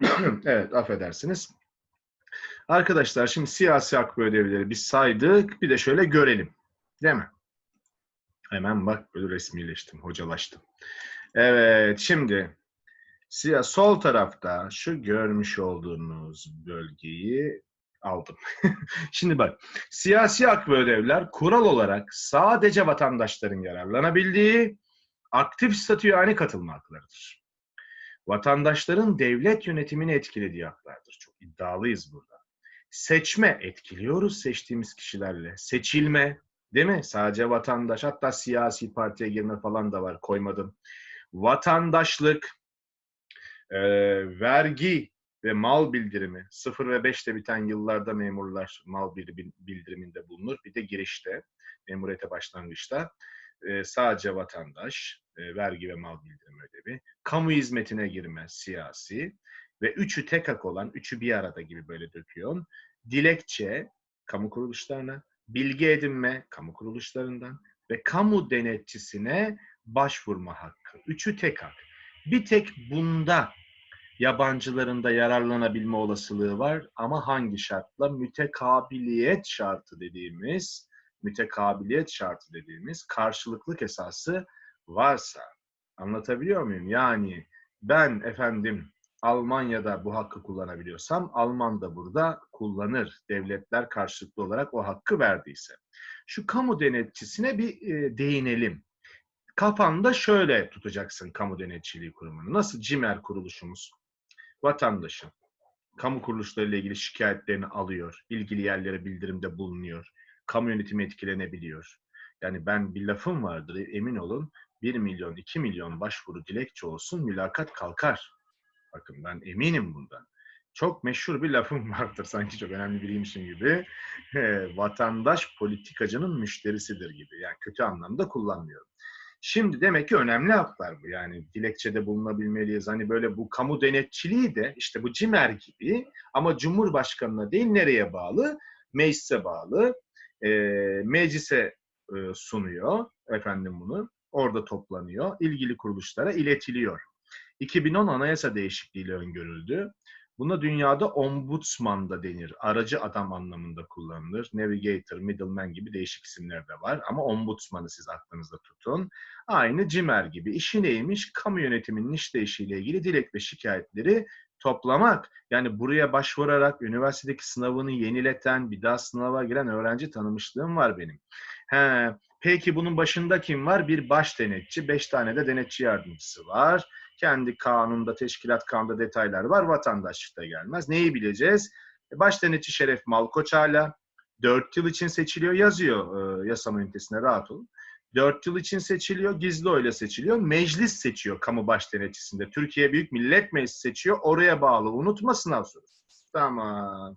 evet, affedersiniz. Arkadaşlar şimdi siyasi hak ve ödevleri biz saydık. Bir de şöyle görelim. Değil mi? Hemen bak böyle resmileştim, hocalaştım. Evet, şimdi siyah sol tarafta şu görmüş olduğunuz bölgeyi aldım. şimdi bak, siyasi hak ve ödevler kural olarak sadece vatandaşların yararlanabildiği aktif statüye katılma haklarıdır. Vatandaşların devlet yönetimini etkilediği haklardır. Çok iddialıyız burada. Seçme, etkiliyoruz seçtiğimiz kişilerle. Seçilme, değil mi? Sadece vatandaş, hatta siyasi partiye girme falan da var, koymadım. Vatandaşlık, e, vergi ve mal bildirimi, 0 ve 5'te biten yıllarda memurlar mal bildiriminde bulunur. Bir de girişte, memuriyete başlangıçta sadece vatandaş, vergi ve mal bildirimi ödevi, kamu hizmetine girme, siyasi ve üçü tek hak olan, üçü bir arada gibi böyle döküyor. Dilekçe, kamu kuruluşlarına, bilgi edinme, kamu kuruluşlarından ve kamu denetçisine başvurma hakkı. Üçü tek hak. Bir tek bunda yabancıların yararlanabilme olasılığı var ama hangi şartla? Mütekabiliyet şartı dediğimiz mütekabiliyet şartı dediğimiz karşılıklık esası varsa anlatabiliyor muyum? Yani ben efendim Almanya'da bu hakkı kullanabiliyorsam Alman da burada kullanır. Devletler karşılıklı olarak o hakkı verdiyse. Şu kamu denetçisine bir e, değinelim. Kafanda şöyle tutacaksın kamu denetçiliği kurumunu. Nasıl CİMER kuruluşumuz vatandaşın kamu kuruluşlarıyla ilgili şikayetlerini alıyor, ilgili yerlere bildirimde bulunuyor, kamu yönetimi etkilenebiliyor. Yani ben bir lafım vardır emin olun 1 milyon 2 milyon başvuru dilekçe olsun mülakat kalkar. Bakın ben eminim bundan. Çok meşhur bir lafım vardır sanki çok önemli biriymişim gibi. Vatandaş politikacının müşterisidir gibi. Yani kötü anlamda kullanmıyorum. Şimdi demek ki önemli haklar bu. Yani dilekçede bulunabilmeliyiz. Hani böyle bu kamu denetçiliği de işte bu CİMER gibi ama Cumhurbaşkanı'na değil nereye bağlı? Meclise bağlı. E, meclise e, sunuyor efendim bunu. Orada toplanıyor. ilgili kuruluşlara iletiliyor. 2010 anayasa değişikliğiyle öngörüldü. Buna dünyada ombudsman da denir. Aracı adam anlamında kullanılır. Navigator, middleman gibi değişik isimler de var. Ama ombudsmanı siz aklınızda tutun. Aynı CİMER gibi. İşi neymiş? Kamu yönetiminin işleyişiyle ilgili dilek ve şikayetleri toplamak. Yani buraya başvurarak üniversitedeki sınavını yenileten, bir daha sınava giren öğrenci tanımışlığım var benim. He, peki bunun başında kim var? Bir baş denetçi, beş tane de denetçi yardımcısı var. Kendi kanunda, teşkilat kanunda detaylar var. Vatandaşlıkta gelmez. Neyi bileceğiz? E, baş denetçi Şeref Malkoç hala 4 yıl için seçiliyor. Yazıyor e, yasama ünitesine rahat olun. 4 yıl için seçiliyor, gizli oyla seçiliyor. Meclis seçiyor kamu baş denetçisinde. Türkiye Büyük Millet Meclisi seçiyor. Oraya bağlı. Unutma sınav sorusu. Tamam.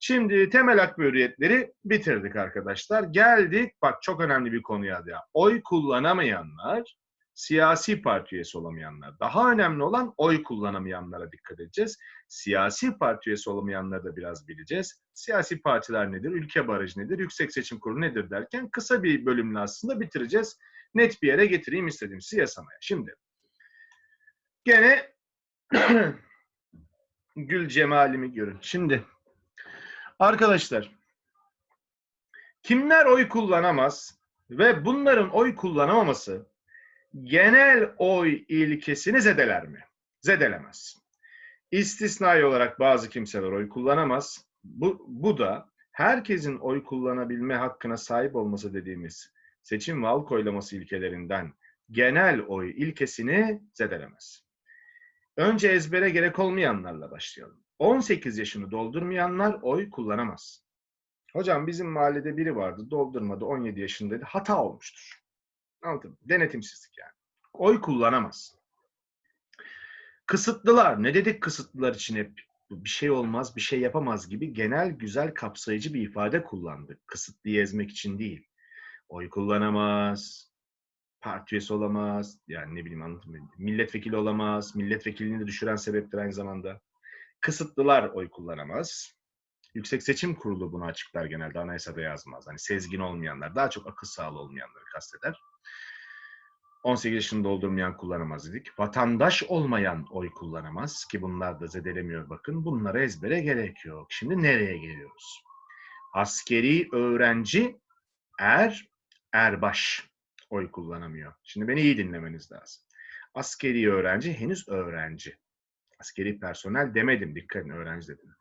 Şimdi temel hak ve hürriyetleri bitirdik arkadaşlar. Geldik, bak çok önemli bir konuya da. Oy kullanamayanlar siyasi parti üyesi olamayanlar. Daha önemli olan oy kullanamayanlara dikkat edeceğiz. Siyasi parti üyesi olamayanları da biraz bileceğiz. Siyasi partiler nedir, ülke barajı nedir, yüksek seçim kurulu nedir derken kısa bir bölümle aslında bitireceğiz. Net bir yere getireyim istedim siyasamaya. Şimdi gene gül cemalimi görün. Şimdi arkadaşlar kimler oy kullanamaz ve bunların oy kullanamaması genel oy ilkesini zedeler mi? Zedelemez. İstisnai olarak bazı kimseler oy kullanamaz. Bu, bu da herkesin oy kullanabilme hakkına sahip olması dediğimiz seçim ve halk oylaması ilkelerinden genel oy ilkesini zedelemez. Önce ezbere gerek olmayanlarla başlayalım. 18 yaşını doldurmayanlar oy kullanamaz. Hocam bizim mahallede biri vardı doldurmadı 17 yaşındaydı hata olmuştur. Anladın Denetimsizlik yani. Oy kullanamaz. Kısıtlılar. Ne dedik kısıtlılar için hep? Bir şey olmaz, bir şey yapamaz gibi genel, güzel, kapsayıcı bir ifade kullandık. Kısıtlıyı ezmek için değil. Oy kullanamaz, parti üyesi olamaz, yani ne bileyim anlatayım. Milletvekili olamaz, milletvekilini de düşüren sebeptir aynı zamanda. Kısıtlılar oy kullanamaz. Yüksek Seçim Kurulu bunu açıklar genelde anayasada yazmaz. Hani sezgin olmayanlar, daha çok akıl sağlığı olmayanları kasteder. 18 yaşını doldurmayan kullanamaz dedik. Vatandaş olmayan oy kullanamaz ki bunlar da zedelemiyor bakın. Bunlara ezbere gerek yok. Şimdi nereye geliyoruz? Askeri öğrenci er, erbaş oy kullanamıyor. Şimdi beni iyi dinlemeniz lazım. Askeri öğrenci henüz öğrenci. Askeri personel demedim, dikkat edin öğrenci dedim.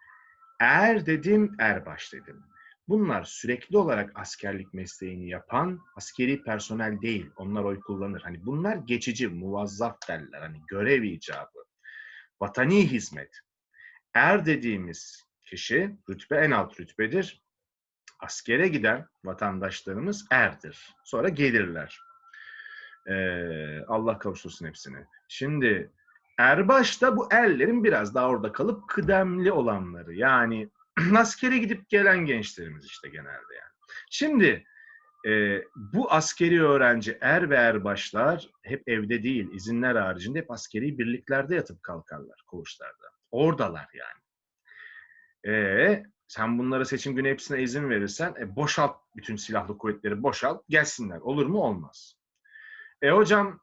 Er dedim, erbaş dedim. Bunlar sürekli olarak askerlik mesleğini yapan askeri personel değil. Onlar oy kullanır. Hani bunlar geçici, muvazzaf derler. Hani görev icabı. Vatani hizmet. Er dediğimiz kişi rütbe en alt rütbedir. Askere giden vatandaşlarımız erdir. Sonra gelirler. Ee, Allah kavuştursun hepsini. Şimdi erbaş da bu erlerin biraz daha orada kalıp kıdemli olanları. Yani askere gidip gelen gençlerimiz işte genelde yani. Şimdi e, bu askeri öğrenci er ve erbaşlar hep evde değil, izinler haricinde hep askeri birliklerde yatıp kalkarlar koğuşlarda. Oradalar yani. E, sen bunlara seçim günü hepsine izin verirsen e, boşalt bütün silahlı kuvvetleri boşalt gelsinler. Olur mu? Olmaz. E hocam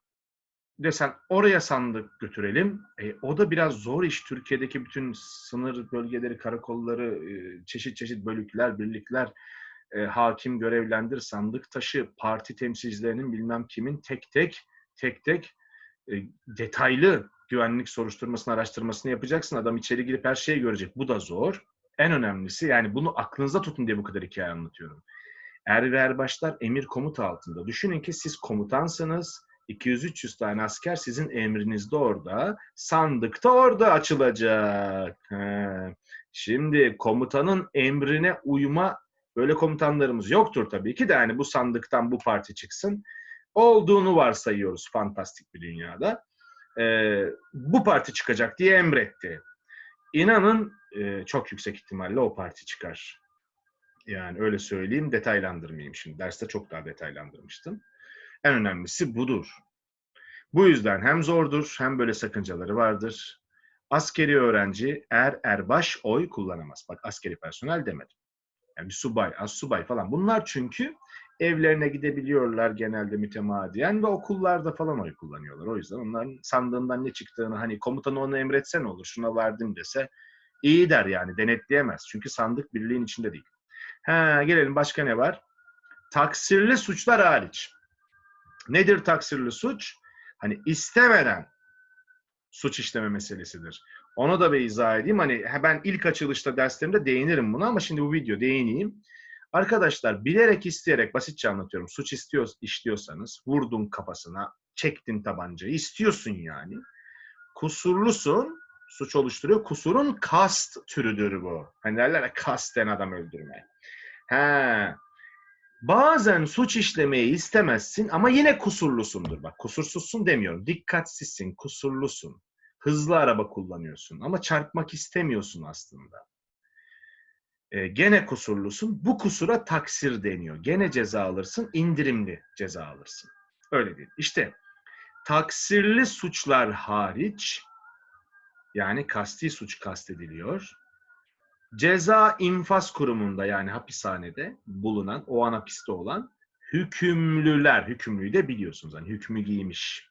desen oraya sandık götürelim. E, o da biraz zor iş. Türkiye'deki bütün sınır bölgeleri, karakolları, e, çeşit çeşit bölükler, birlikler, e, hakim görevlendir, sandık taşı, parti temsilcilerinin bilmem kimin tek tek tek tek e, detaylı güvenlik soruşturmasını, araştırmasını yapacaksın. Adam içeri girip her şeyi görecek. Bu da zor. En önemlisi yani bunu aklınızda tutun diye bu kadar hikaye anlatıyorum. Er ve erbaşlar emir komuta altında. Düşünün ki siz komutansınız 200-300 tane asker sizin emrinizde orada. Sandıkta orada açılacak. He. Şimdi komutanın emrine uyma böyle komutanlarımız yoktur tabii ki de yani bu sandıktan bu parti çıksın. Olduğunu varsayıyoruz fantastik bir dünyada. Ee, bu parti çıkacak diye emretti. İnanın e, çok yüksek ihtimalle o parti çıkar. Yani öyle söyleyeyim detaylandırmayayım şimdi. Derste çok daha detaylandırmıştım. En önemlisi budur. Bu yüzden hem zordur hem böyle sakıncaları vardır. Askeri öğrenci er erbaş oy kullanamaz. Bak askeri personel demedim. Yani subay, az subay falan. Bunlar çünkü evlerine gidebiliyorlar genelde mütemadiyen ve okullarda falan oy kullanıyorlar. O yüzden onların sandığından ne çıktığını hani komutanı onu emretsen olur şuna verdim dese iyi der yani denetleyemez. Çünkü sandık birliğin içinde değil. Ha, gelelim başka ne var? Taksirli suçlar hariç. Nedir taksirli suç? Hani istemeden suç işleme meselesidir. Onu da bir izah edeyim. Hani ben ilk açılışta derslerimde değinirim buna ama şimdi bu video değineyim. Arkadaşlar bilerek isteyerek basitçe anlatıyorum. Suç istiyor, işliyorsanız vurdun kafasına, çektin tabancayı, istiyorsun yani. Kusurlusun, suç oluşturuyor. Kusurun kast türüdür bu. Hani derler ya kasten adam öldürme. He, Bazen suç işlemeyi istemezsin ama yine kusurlusundur. Bak kusursuzsun demiyorum. Dikkatsizsin, kusurlusun. Hızlı araba kullanıyorsun ama çarpmak istemiyorsun aslında. Ee, gene kusurlusun. Bu kusura taksir deniyor. Gene ceza alırsın, indirimli ceza alırsın. Öyle değil. İşte taksirli suçlar hariç yani kasti suç kastediliyor ceza infaz kurumunda yani hapishanede bulunan, o an hapiste olan hükümlüler, hükümlüyü de biliyorsunuz hani hükmü giymiş.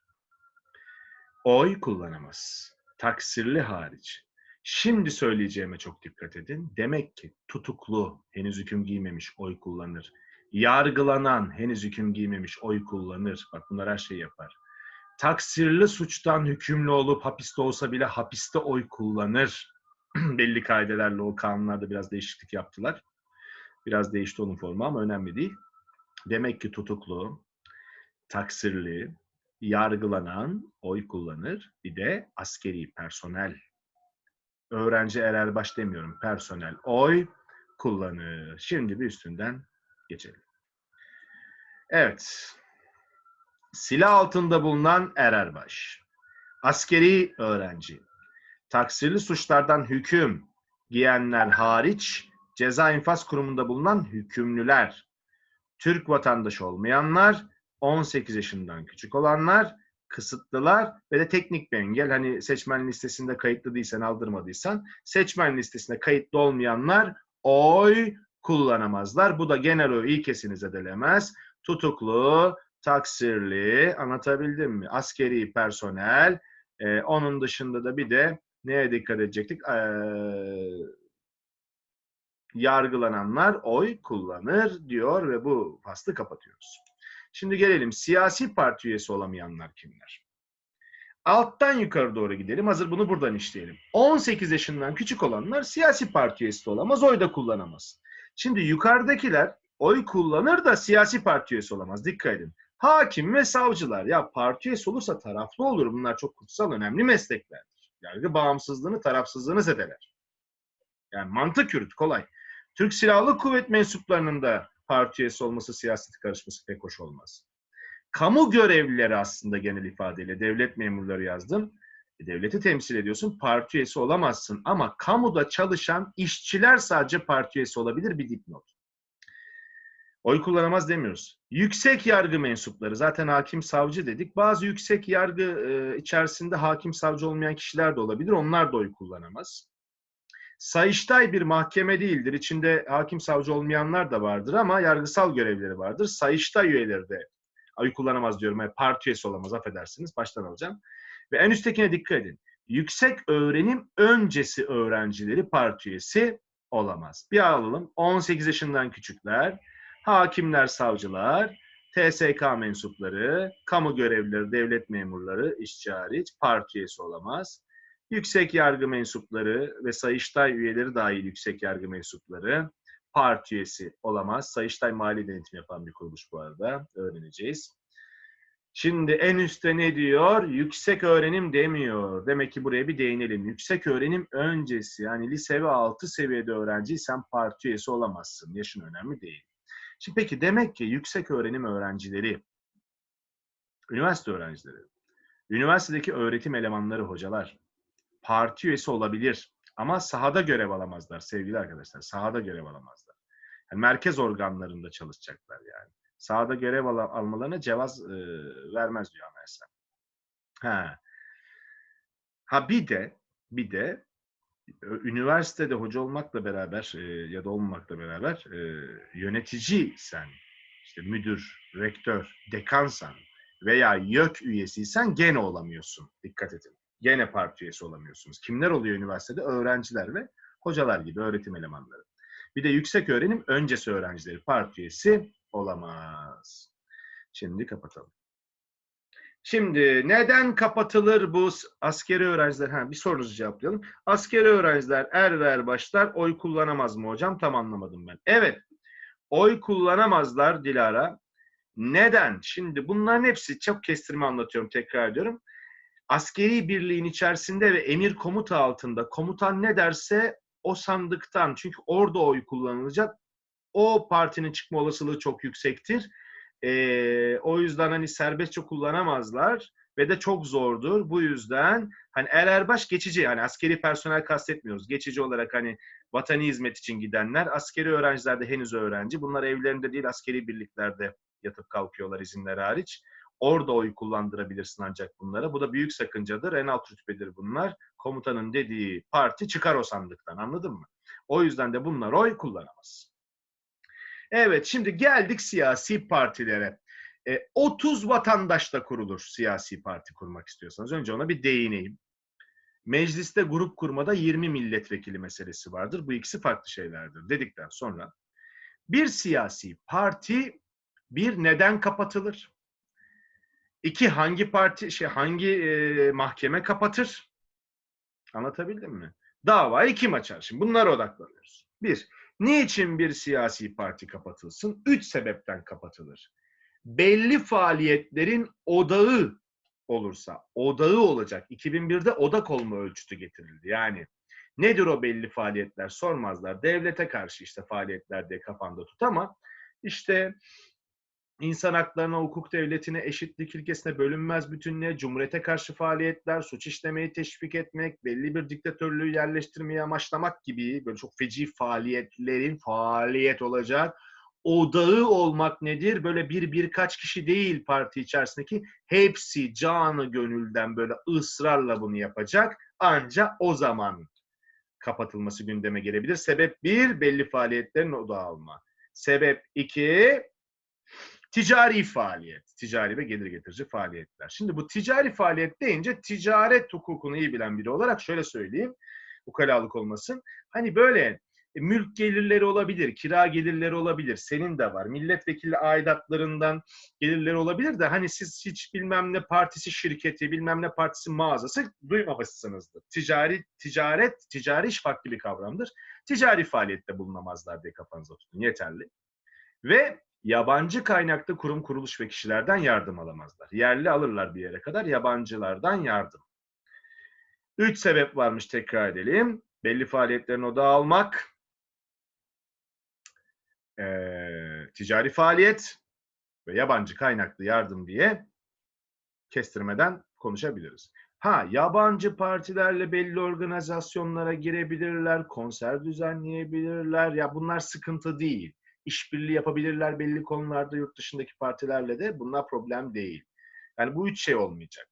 Oy kullanamaz. Taksirli hariç. Şimdi söyleyeceğime çok dikkat edin. Demek ki tutuklu, henüz hüküm giymemiş oy kullanır. Yargılanan, henüz hüküm giymemiş oy kullanır. Bak bunlar her şeyi yapar. Taksirli suçtan hükümlü olup hapiste olsa bile hapiste oy kullanır belli kaidelerle o kanunlarda biraz değişiklik yaptılar. Biraz değişti onun formu ama önemli değil. Demek ki tutuklu, taksirli, yargılanan oy kullanır. Bir de askeri personel. Öğrenci erer baş demiyorum. Personel oy kullanır. Şimdi bir üstünden geçelim. Evet. Silah altında bulunan ererbaş. Askeri öğrenci taksirli suçlardan hüküm giyenler hariç ceza infaz kurumunda bulunan hükümlüler, Türk vatandaşı olmayanlar, 18 yaşından küçük olanlar, kısıtlılar ve de teknik bir engel. Hani seçmen listesinde kayıtlı değilsen, aldırmadıysan, seçmen listesinde kayıtlı olmayanlar oy kullanamazlar. Bu da genel oy ilkesini zedelemez. Tutuklu, taksirli, anlatabildim mi? Askeri personel, e, onun dışında da bir de neye dikkat edecektik? E, yargılananlar oy kullanır diyor ve bu faslı kapatıyoruz. Şimdi gelelim siyasi parti üyesi olamayanlar kimler? Alttan yukarı doğru gidelim. Hazır bunu buradan işleyelim. 18 yaşından küçük olanlar siyasi parti üyesi de olamaz, oy da kullanamaz. Şimdi yukarıdakiler oy kullanır da siyasi parti üyesi olamaz. Dikkat edin. Hakim ve savcılar ya parti üyesi olursa taraflı olur. Bunlar çok kutsal, önemli mesleklerdir. Yargı bağımsızlığını, tarafsızlığını zedeler. Yani mantık yürüt, kolay. Türk Silahlı Kuvvet mensuplarının da parti üyesi olması, siyasete karışması pek hoş olmaz. Kamu görevlileri aslında genel ifadeyle devlet memurları yazdım. E, devleti temsil ediyorsun, parti üyesi olamazsın. Ama kamuda çalışan işçiler sadece parti üyesi olabilir bir dipnot. Oy kullanamaz demiyoruz. Yüksek yargı mensupları, zaten hakim savcı dedik. Bazı yüksek yargı e, içerisinde hakim savcı olmayan kişiler de olabilir. Onlar da oy kullanamaz. Sayıştay bir mahkeme değildir. İçinde hakim savcı olmayanlar da vardır ama yargısal görevleri vardır. Sayıştay üyeleri de oy kullanamaz diyorum. Yani parti üyesi olamaz affedersiniz. Baştan alacağım. Ve en üsttekine dikkat edin. Yüksek öğrenim öncesi öğrencileri parti üyesi olamaz. Bir alalım. 18 yaşından küçükler, hakimler, savcılar, TSK mensupları, kamu görevlileri, devlet memurları, işçi hariç parti üyesi olamaz. Yüksek yargı mensupları ve Sayıştay üyeleri dahil yüksek yargı mensupları parti üyesi olamaz. Sayıştay mali denetim yapan bir kuruluş bu arada. Öğreneceğiz. Şimdi en üstte ne diyor? Yüksek öğrenim demiyor. Demek ki buraya bir değinelim. Yüksek öğrenim öncesi yani lise ve altı seviyede öğrenciysen parti üyesi olamazsın. Yaşın önemli değil. Şimdi peki demek ki yüksek öğrenim öğrencileri, üniversite öğrencileri, üniversitedeki öğretim elemanları, hocalar parti üyesi olabilir. Ama sahada görev alamazlar sevgili arkadaşlar. Sahada görev alamazlar. Yani merkez organlarında çalışacaklar yani. Sahada görev al almalarına cevaz e, vermez diyor anayasa. Ha. ha bir de bir de üniversitede hoca olmakla beraber e, ya da olmamakla beraber e, yönetici sen, işte müdür, rektör, dekansan veya YÖK üyesiysen gene olamıyorsun. Dikkat edin. Gene parti üyesi olamıyorsunuz. Kimler oluyor üniversitede? Öğrenciler ve hocalar gibi öğretim elemanları. Bir de yüksek öğrenim öncesi öğrencileri parti üyesi olamaz. Şimdi kapatalım. Şimdi neden kapatılır bu askeri öğrenciler? Ha, bir sorunuzu cevaplayalım. Askeri öğrenciler er ve er başlar oy kullanamaz mı hocam? Tam anlamadım ben. Evet. Oy kullanamazlar Dilara. Neden? Şimdi bunların hepsi çok kestirme anlatıyorum tekrar ediyorum. Askeri birliğin içerisinde ve emir komuta altında komutan ne derse o sandıktan çünkü orada oy kullanılacak o partinin çıkma olasılığı çok yüksektir. E, o yüzden hani serbestçe kullanamazlar ve de çok zordur. Bu yüzden hani er erbaş geçici hani askeri personel kastetmiyoruz. Geçici olarak hani vatani hizmet için gidenler askeri öğrenciler de henüz öğrenci. Bunlar evlerinde değil askeri birliklerde yatıp kalkıyorlar izinler hariç. Orada oy kullandırabilirsin ancak bunlara. Bu da büyük sakıncadır. En alt rütbedir bunlar. Komutanın dediği parti çıkar o sandıktan anladın mı? O yüzden de bunlar oy kullanamaz. Evet şimdi geldik siyasi partilere. E, 30 vatandaşla kurulur siyasi parti kurmak istiyorsanız. Önce ona bir değineyim. Mecliste grup kurmada 20 milletvekili meselesi vardır. Bu ikisi farklı şeylerdir dedikten sonra bir siyasi parti bir neden kapatılır? İki hangi parti şey hangi e, mahkeme kapatır? Anlatabildim mi? Davayı kim açar? Şimdi bunlara odaklanıyoruz. Bir, Niçin bir siyasi parti kapatılsın? Üç sebepten kapatılır. Belli faaliyetlerin odağı olursa, odağı olacak. 2001'de odak olma ölçütü getirildi. Yani nedir o belli faaliyetler sormazlar. Devlete karşı işte faaliyetler diye kafanda tut ama işte insan haklarına, hukuk devletine, eşitlik ilkesine, bölünmez bütünlüğe, cumhuriyete karşı faaliyetler, suç işlemeyi teşvik etmek, belli bir diktatörlüğü yerleştirmeyi amaçlamak gibi böyle çok feci faaliyetlerin faaliyet olacak odağı olmak nedir? Böyle bir birkaç kişi değil parti içerisindeki hepsi canı gönülden böyle ısrarla bunu yapacak. Ancak o zaman kapatılması gündeme gelebilir. Sebep bir, belli faaliyetlerin odağı olma. Sebep iki, Ticari faaliyet, ticari ve gelir getirici faaliyetler. Şimdi bu ticari faaliyet deyince ticaret hukukunu iyi bilen biri olarak şöyle söyleyeyim, ukalalık olmasın. Hani böyle e, mülk gelirleri olabilir, kira gelirleri olabilir, senin de var. Milletvekili aidatlarından gelirleri olabilir de hani siz hiç bilmem ne partisi şirketi, bilmem ne partisi mağazası duymamışsınızdır. Ticari, ticaret, ticari iş farklı bir kavramdır. Ticari faaliyette bulunamazlar diye kafanıza tutun, yeterli. Ve yabancı kaynaklı kurum, kuruluş ve kişilerden yardım alamazlar. Yerli alırlar bir yere kadar, yabancılardan yardım. Üç sebep varmış tekrar edelim. Belli faaliyetlerin odağı almak, e, ticari faaliyet ve yabancı kaynaklı yardım diye kestirmeden konuşabiliriz. Ha, yabancı partilerle belli organizasyonlara girebilirler, konser düzenleyebilirler. Ya bunlar sıkıntı değil. İşbirliği yapabilirler belli konularda yurt dışındaki partilerle de. Bunlar problem değil. Yani bu üç şey olmayacak.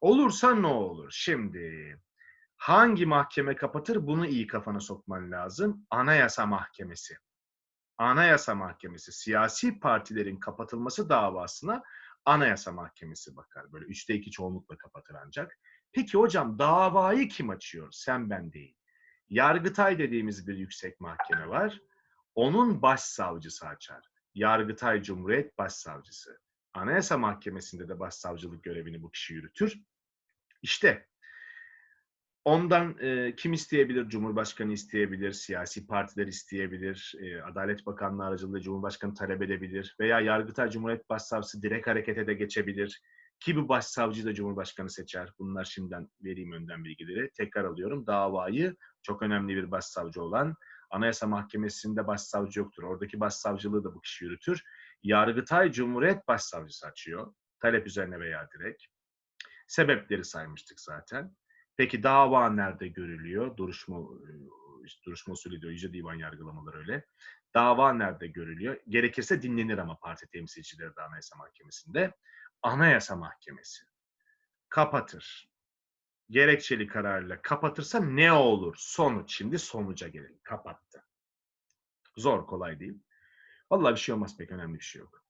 Olursa ne olur? Şimdi hangi mahkeme kapatır? Bunu iyi kafana sokman lazım. Anayasa Mahkemesi. Anayasa Mahkemesi siyasi partilerin kapatılması davasına Anayasa Mahkemesi bakar. Böyle üçte iki çoğunlukla kapatır ancak. Peki hocam davayı kim açıyor? Sen ben değil. Yargıtay dediğimiz bir yüksek mahkeme var. Onun başsavcısı açar. Yargıtay Cumhuriyet Başsavcısı. Anayasa Mahkemesi'nde de başsavcılık görevini bu kişi yürütür. İşte Ondan e, kim isteyebilir? Cumhurbaşkanı isteyebilir, siyasi partiler isteyebilir, e, Adalet Bakanlığı aracılığıyla Cumhurbaşkanı talep edebilir veya Yargıtay Cumhuriyet Başsavcısı direkt harekete de geçebilir. Ki bu başsavcıyı da Cumhurbaşkanı seçer. Bunlar şimdiden vereyim önden bilgileri. Tekrar alıyorum. Davayı çok önemli bir başsavcı olan Anayasa Mahkemesi'nde başsavcı yoktur. Oradaki başsavcılığı da bu kişi yürütür. Yargıtay Cumhuriyet Başsavcısı açıyor. Talep üzerine veya direkt. Sebepleri saymıştık zaten. Peki dava nerede görülüyor? Duruşma işte duruşma usulü diyor. Yüce Divan yargılamaları öyle. Dava nerede görülüyor? Gerekirse dinlenir ama parti temsilcileri de Anayasa Mahkemesi'nde. Anayasa Mahkemesi kapatır. Gerekçeli kararla kapatırsa ne olur? Sonuç. Şimdi sonuca gelelim. Kapattı. Zor, kolay değil. Vallahi bir şey olmaz pek önemli bir şey yok.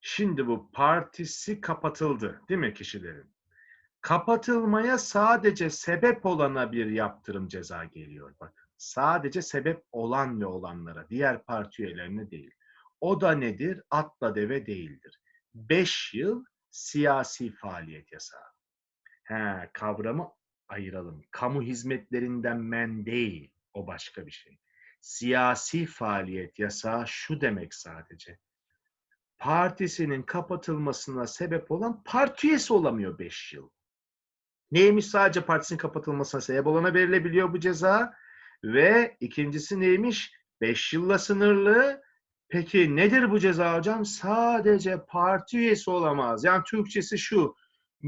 Şimdi bu partisi kapatıldı değil mi kişilerin? kapatılmaya sadece sebep olana bir yaptırım ceza geliyor. Bak sadece sebep olan ve olanlara, diğer parti üyelerine değil. O da nedir? Atla deve değildir. Beş yıl siyasi faaliyet yasağı. He, kavramı ayıralım. Kamu hizmetlerinden men değil. O başka bir şey. Siyasi faaliyet yasağı şu demek sadece. Partisinin kapatılmasına sebep olan parti üyesi olamıyor beş yıl. Neymiş sadece partisinin kapatılmasına sebep olana verilebiliyor bu ceza. Ve ikincisi neymiş? 5 yılla sınırlı. Peki nedir bu ceza hocam? Sadece parti üyesi olamaz. Yani Türkçesi şu.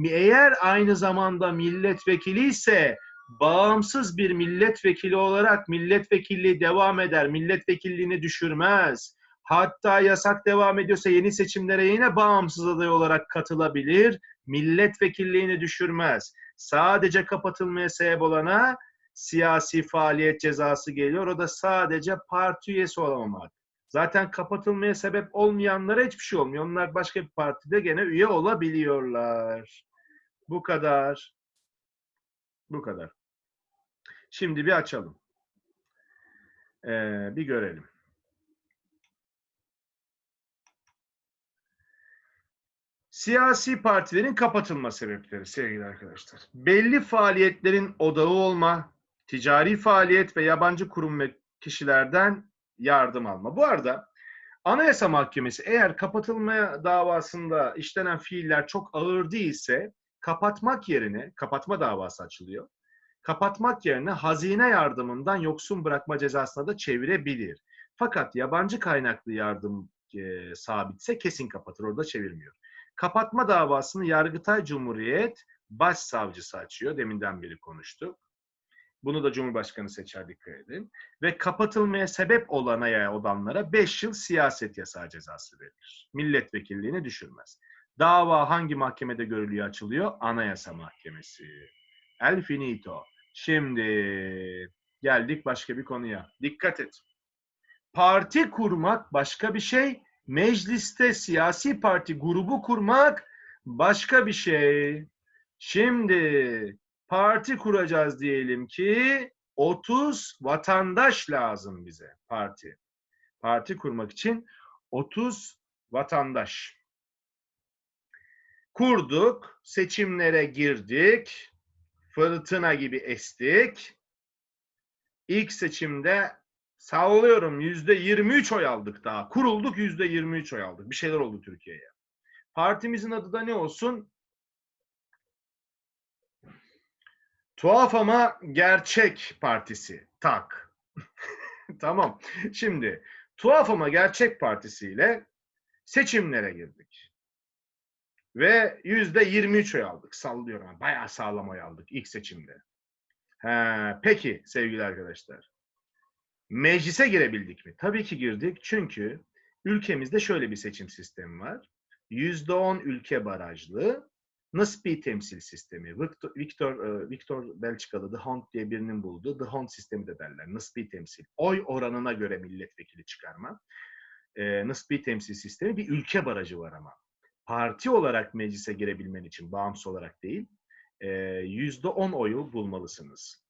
Eğer aynı zamanda milletvekili ise bağımsız bir milletvekili olarak milletvekilliği devam eder. Milletvekilliğini düşürmez. Hatta yasak devam ediyorsa yeni seçimlere yine bağımsız aday olarak katılabilir. Milletvekilliğini düşürmez sadece kapatılmaya sebep olana siyasi faaliyet cezası geliyor. O da sadece parti üyesi olamamak. Zaten kapatılmaya sebep olmayanlara hiçbir şey olmuyor. Onlar başka bir partide gene üye olabiliyorlar. Bu kadar. Bu kadar. Şimdi bir açalım. Ee, bir görelim. Siyasi partilerin kapatılma sebepleri sevgili arkadaşlar. Belli faaliyetlerin odağı olma, ticari faaliyet ve yabancı kurum ve kişilerden yardım alma. Bu arada Anayasa Mahkemesi eğer kapatılma davasında işlenen fiiller çok ağır değilse kapatmak yerine, kapatma davası açılıyor. Kapatmak yerine hazine yardımından yoksun bırakma cezasına da çevirebilir. Fakat yabancı kaynaklı yardım e, sabitse kesin kapatır, orada çevirmiyor. Kapatma davasını Yargıtay Cumhuriyet Başsavcısı açıyor. Deminden beri konuştuk. Bunu da Cumhurbaşkanı seçer dikkat edin. Ve kapatılmaya sebep olana olanlara 5 yıl siyaset yasağı cezası verilir. Milletvekilliğini düşürmez. Dava hangi mahkemede görülüyor açılıyor? Anayasa Mahkemesi. El finito. Şimdi geldik başka bir konuya. Dikkat et. Parti kurmak başka bir şey, Mecliste siyasi parti grubu kurmak başka bir şey. Şimdi parti kuracağız diyelim ki 30 vatandaş lazım bize parti. Parti kurmak için 30 vatandaş. Kurduk, seçimlere girdik, fırtına gibi estik. İlk seçimde sallıyorum yüzde 23 oy aldık daha. Kurulduk yüzde 23 oy aldık. Bir şeyler oldu Türkiye'ye. Partimizin adı da ne olsun? Tuhaf ama gerçek partisi. Tak. tamam. Şimdi tuhaf ama gerçek partisiyle seçimlere girdik. Ve yüzde 23 oy aldık. Sallıyorum. Bayağı sağlam oy aldık ilk seçimde. He, peki sevgili arkadaşlar. Meclise girebildik mi? Tabii ki girdik. Çünkü ülkemizde şöyle bir seçim sistemi var. %10 ülke barajlı Nispi temsil sistemi. Victor, Victor, Victor Belçikalı The Hunt diye birinin bulduğu The Hunt sistemi de derler. Nispi temsil. Oy oranına göre milletvekili çıkarma. E, nispi temsil sistemi bir ülke barajı var ama. Parti olarak meclise girebilmen için bağımsız olarak değil, yüzde on oyu bulmalısınız.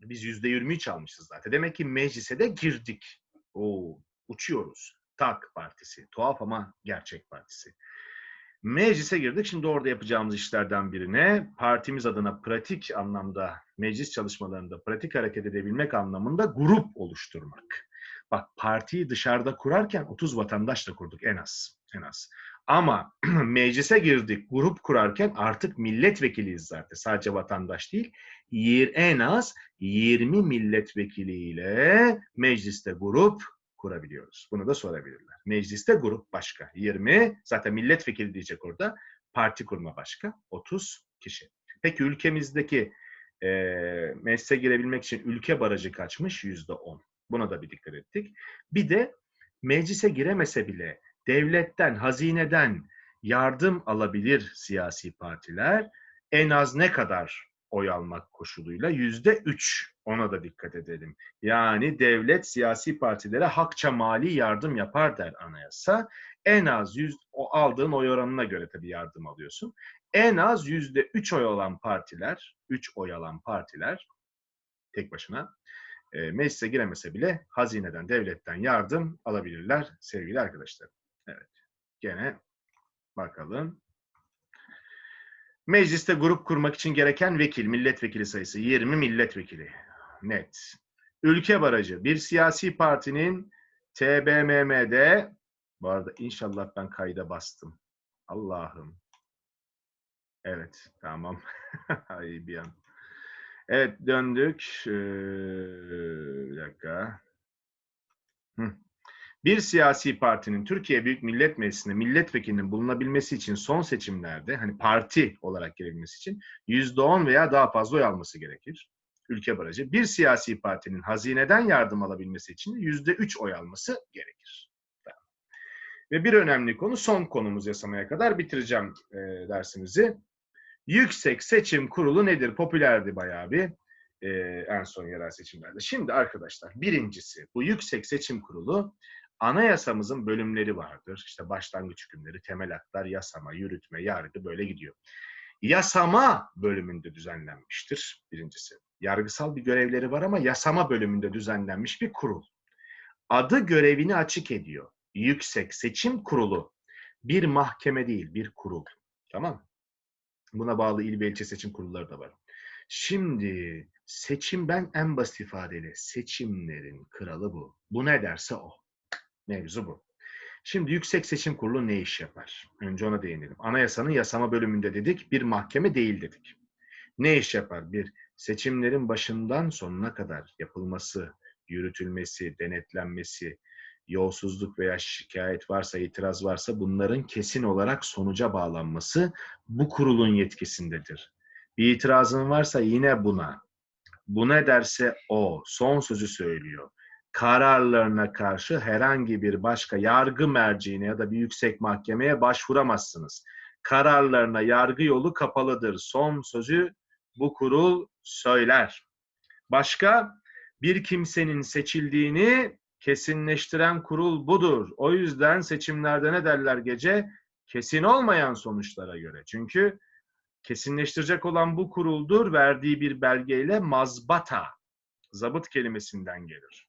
Biz yüzde yirmi üç almışız zaten. Demek ki meclise de girdik. Oo, uçuyoruz. Tak partisi. Tuhaf ama gerçek partisi. Meclise girdik. Şimdi orada yapacağımız işlerden birine partimiz adına pratik anlamda meclis çalışmalarında pratik hareket edebilmek anlamında grup oluşturmak. Bak partiyi dışarıda kurarken 30 vatandaşla kurduk en az. En az. Ama meclise girdik, grup kurarken artık milletvekiliyiz zaten. Sadece vatandaş değil. En az 20 milletvekiliyle mecliste grup kurabiliyoruz. Bunu da sorabilirler. Mecliste grup başka. 20, zaten milletvekili diyecek orada. Parti kurma başka. 30 kişi. Peki ülkemizdeki e, meclise girebilmek için ülke barajı kaçmış? Yüzde 10. Buna da bir dikkat ettik. Bir de meclise giremese bile devletten, hazineden yardım alabilir siyasi partiler en az ne kadar oy almak koşuluyla? Yüzde üç. Ona da dikkat edelim. Yani devlet siyasi partilere hakça mali yardım yapar der anayasa. En az yüz, o aldığın oy oranına göre tabii yardım alıyorsun. En az yüzde üç oy olan partiler, üç oy alan partiler tek başına e, meclise giremese bile hazineden, devletten yardım alabilirler sevgili arkadaşlar. Evet. Gene bakalım. Mecliste grup kurmak için gereken vekil, milletvekili sayısı 20 milletvekili. Net. Ülke barajı. Bir siyasi partinin TBMM'de bu arada inşallah ben kayda bastım. Allah'ım. Evet, tamam. Ay bir an. Evet, döndük. Ee, bir dakika. Hı. Bir siyasi partinin Türkiye Büyük Millet Meclisi'nde milletvekilinin bulunabilmesi için son seçimlerde hani parti olarak girebilmesi için yüzde on veya daha fazla oy alması gerekir. Ülke barajı. Bir siyasi partinin hazineden yardım alabilmesi için yüzde üç oy alması gerekir. Ve bir önemli konu son konumuz yasamaya kadar bitireceğim e, dersimizi. Yüksek Seçim Kurulu nedir? Popülerdi bayağı bir e, en son yerel seçimlerde. Şimdi arkadaşlar birincisi bu Yüksek Seçim Kurulu anayasamızın bölümleri vardır. İşte başlangıç hükümleri, temel haklar, yasama, yürütme, yargı böyle gidiyor. Yasama bölümünde düzenlenmiştir birincisi. Yargısal bir görevleri var ama yasama bölümünde düzenlenmiş bir kurul. Adı görevini açık ediyor. Yüksek Seçim Kurulu. Bir mahkeme değil, bir kurul. Tamam Buna bağlı il ve ilçe seçim kurulları da var. Şimdi seçim ben en basit ifadeyle seçimlerin kralı bu. Bu ne derse o. Mevzu bu. Şimdi Yüksek Seçim Kurulu ne iş yapar? Önce ona değinelim. Anayasanın yasama bölümünde dedik, bir mahkeme değil dedik. Ne iş yapar? Bir, seçimlerin başından sonuna kadar yapılması, yürütülmesi, denetlenmesi, yolsuzluk veya şikayet varsa, itiraz varsa bunların kesin olarak sonuca bağlanması bu kurulun yetkisindedir. Bir itirazın varsa yine buna. Bu ne derse o. Son sözü söylüyor kararlarına karşı herhangi bir başka yargı merciğine ya da bir yüksek mahkemeye başvuramazsınız. Kararlarına yargı yolu kapalıdır. Son sözü bu kurul söyler. Başka bir kimsenin seçildiğini Kesinleştiren kurul budur. O yüzden seçimlerde ne derler gece? Kesin olmayan sonuçlara göre. Çünkü kesinleştirecek olan bu kuruldur. Verdiği bir belgeyle mazbata, zabıt kelimesinden gelir.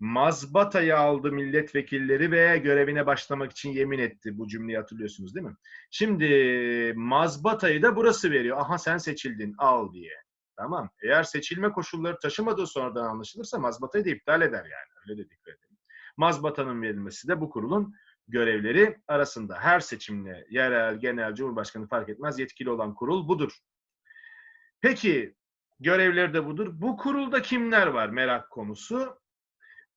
Mazbata'yı aldı milletvekilleri ve görevine başlamak için yemin etti. Bu cümleyi hatırlıyorsunuz değil mi? Şimdi mazbatayı da burası veriyor. Aha sen seçildin al diye. Tamam. Eğer seçilme koşulları taşımadığı sonradan anlaşılırsa mazbatayı da iptal eder yani. Öyle de dikkat edin. Mazbatanın verilmesi de bu kurulun görevleri arasında. Her seçimle yerel, genel, cumhurbaşkanı fark etmez yetkili olan kurul budur. Peki görevleri de budur. Bu kurulda kimler var merak konusu?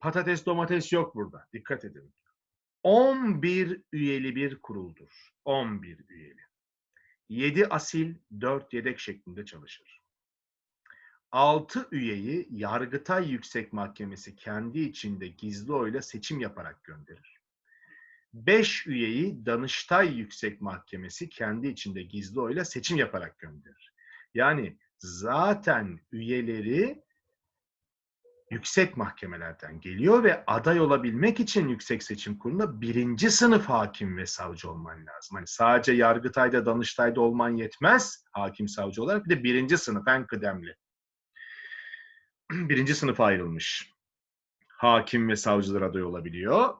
Patates domates yok burada. Dikkat edin. 11 üyeli bir kuruldur. 11 üyeli. 7 asil, 4 yedek şeklinde çalışır. 6 üyeyi Yargıtay Yüksek Mahkemesi kendi içinde gizli oyla seçim yaparak gönderir. 5 üyeyi Danıştay Yüksek Mahkemesi kendi içinde gizli oyla seçim yaparak gönderir. Yani zaten üyeleri yüksek mahkemelerden geliyor ve aday olabilmek için Yüksek Seçim Kurulu'na birinci sınıf hakim ve savcı olman lazım. Hani sadece Yargıtay'da, Danıştay'da olman yetmez hakim savcı olarak. Bir de birinci sınıf en kıdemli. birinci sınıfa ayrılmış. Hakim ve savcılar aday olabiliyor.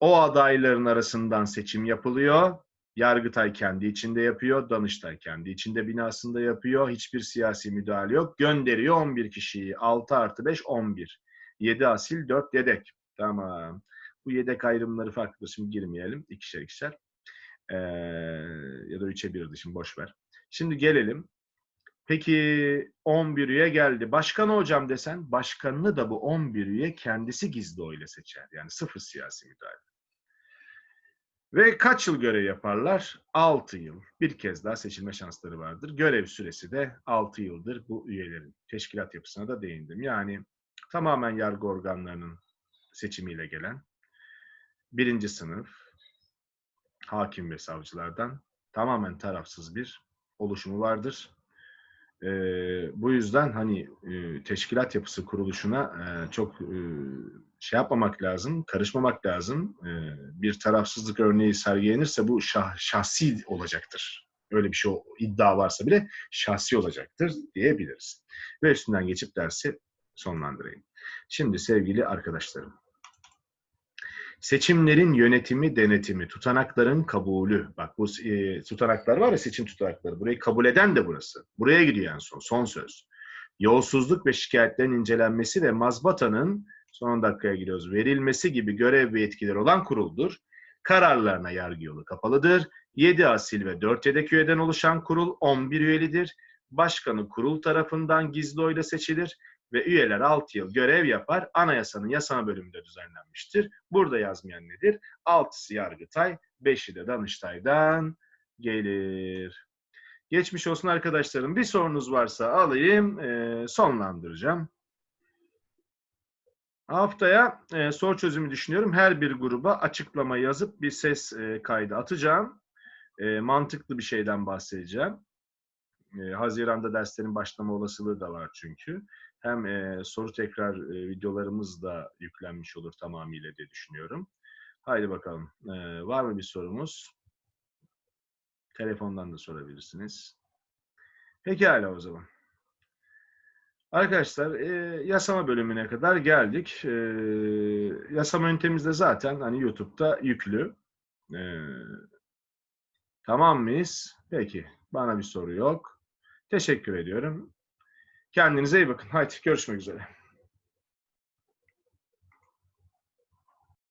O adayların arasından seçim yapılıyor. Yargıtay kendi içinde yapıyor, Danıştay kendi içinde binasında yapıyor. Hiçbir siyasi müdahale yok. Gönderiyor 11 kişiyi. 6 artı 5, 11. 7 asil, 4 yedek. Tamam. Bu yedek ayrımları farklı. Şimdi girmeyelim. İkişer ikişer. Ee, ya da 3'e 1'di şimdi boş ver. Şimdi gelelim. Peki 11 üye geldi. Başkanı hocam desen, başkanını da bu 11 üye kendisi gizli oyla seçer. Yani sıfır siyasi müdahale. Ve kaç yıl görev yaparlar? 6 yıl. Bir kez daha seçilme şansları vardır. Görev süresi de 6 yıldır bu üyelerin. Teşkilat yapısına da değindim. Yani tamamen yargı organlarının seçimiyle gelen birinci sınıf hakim ve savcılardan tamamen tarafsız bir oluşumu vardır. Ee, bu yüzden hani e, teşkilat yapısı kuruluşuna e, çok e, şey yapmamak lazım, karışmamak lazım. E, bir tarafsızlık örneği sergilenirse bu şah, şahsi olacaktır. Öyle bir şey iddia varsa bile şahsi olacaktır diyebiliriz. Ve üstünden geçip dersi sonlandırayım. Şimdi sevgili arkadaşlarım, Seçimlerin yönetimi, denetimi, tutanakların kabulü. Bak bu e, tutanaklar var ya seçim tutanakları. Burayı kabul eden de burası. Buraya gidiyor en son. Son söz. Yolsuzluk ve şikayetlerin incelenmesi ve mazbatanın son dakikaya giriyoruz. Verilmesi gibi görev ve yetkileri olan kuruldur. Kararlarına yargı yolu kapalıdır. 7 asil ve 4 yedek üyeden oluşan kurul 11 üyelidir. Başkanı kurul tarafından gizli oyla seçilir ve üyeler 6 yıl görev yapar. Anayasanın yasama bölümünde düzenlenmiştir. Burada yazmayan nedir? 6'sı Yargıtay, 5'i de Danıştay'dan gelir. Geçmiş olsun arkadaşlarım. Bir sorunuz varsa alayım, e, sonlandıracağım. Haftaya e, soru çözümü düşünüyorum. Her bir gruba açıklama yazıp bir ses e, kaydı atacağım. E, mantıklı bir şeyden bahsedeceğim. Haziran'da derslerin başlama olasılığı da var çünkü hem e, soru tekrar e, videolarımız da yüklenmiş olur tamamıyla diye düşünüyorum. Haydi bakalım. E, var mı bir sorumuz? Telefondan da sorabilirsiniz. Pekala o zaman. Arkadaşlar e, yasama bölümüne kadar geldik. E, yasama ünitemiz zaten hani YouTube'da yüklü. E, tamam mıyız? Peki. Bana bir soru yok. Teşekkür ediyorum. Kendinize iyi bakın. Haydi görüşmek üzere.